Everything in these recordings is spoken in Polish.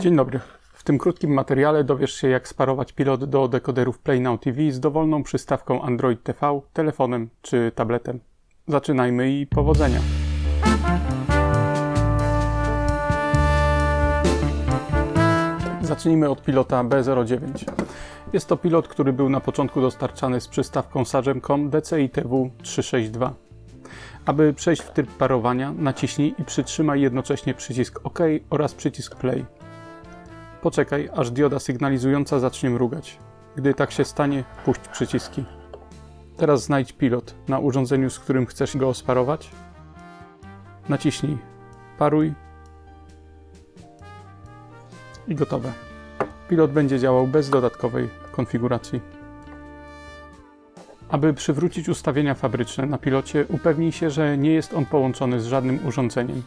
Dzień dobry. W tym krótkim materiale dowiesz się, jak sparować pilot do dekoderów PlayNow TV z dowolną przystawką Android TV, telefonem czy tabletem. Zaczynajmy i powodzenia. Zacznijmy od pilota B09. Jest to pilot, który był na początku dostarczany z przystawką Sagem.com DCI-TW 362. Aby przejść w tryb parowania, naciśnij i przytrzymaj jednocześnie przycisk OK oraz przycisk Play. Poczekaj, aż dioda sygnalizująca zacznie mrugać. Gdy tak się stanie, puść przyciski. Teraz znajdź pilot na urządzeniu, z którym chcesz go sparować. Naciśnij paruj i gotowe. Pilot będzie działał bez dodatkowej konfiguracji. Aby przywrócić ustawienia fabryczne na pilocie, upewnij się, że nie jest on połączony z żadnym urządzeniem.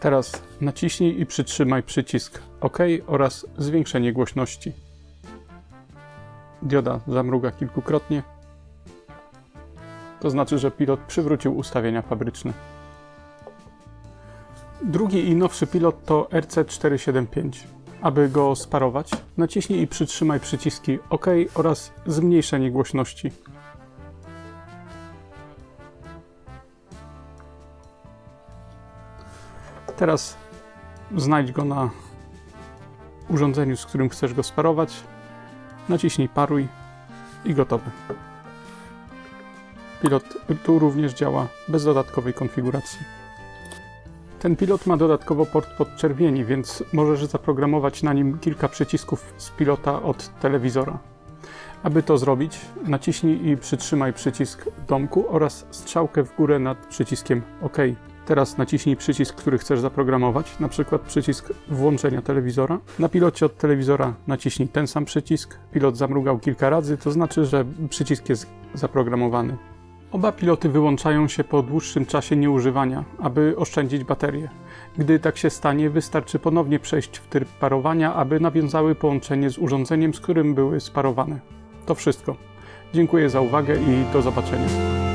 Teraz naciśnij i przytrzymaj przycisk OK oraz zwiększenie głośności. Dioda zamruga kilkukrotnie. To znaczy, że pilot przywrócił ustawienia fabryczne. Drugi i nowszy pilot to RC475. Aby go sparować, naciśnij i przytrzymaj przyciski OK oraz zmniejszenie głośności. Teraz znajdź go na urządzeniu, z którym chcesz go sparować. Naciśnij paruj i gotowy. Pilot tu również działa bez dodatkowej konfiguracji. Ten pilot ma dodatkowo port podczerwieni, więc możesz zaprogramować na nim kilka przycisków z pilota od telewizora. Aby to zrobić, naciśnij i przytrzymaj przycisk domku oraz strzałkę w górę nad przyciskiem OK. Teraz naciśnij przycisk, który chcesz zaprogramować, na przykład przycisk włączenia telewizora. Na pilocie od telewizora naciśnij ten sam przycisk. Pilot zamrugał kilka razy, to znaczy, że przycisk jest zaprogramowany. Oba piloty wyłączają się po dłuższym czasie nieużywania, aby oszczędzić baterię. Gdy tak się stanie, wystarczy ponownie przejść w tryb parowania, aby nawiązały połączenie z urządzeniem, z którym były sparowane. To wszystko. Dziękuję za uwagę i do zobaczenia.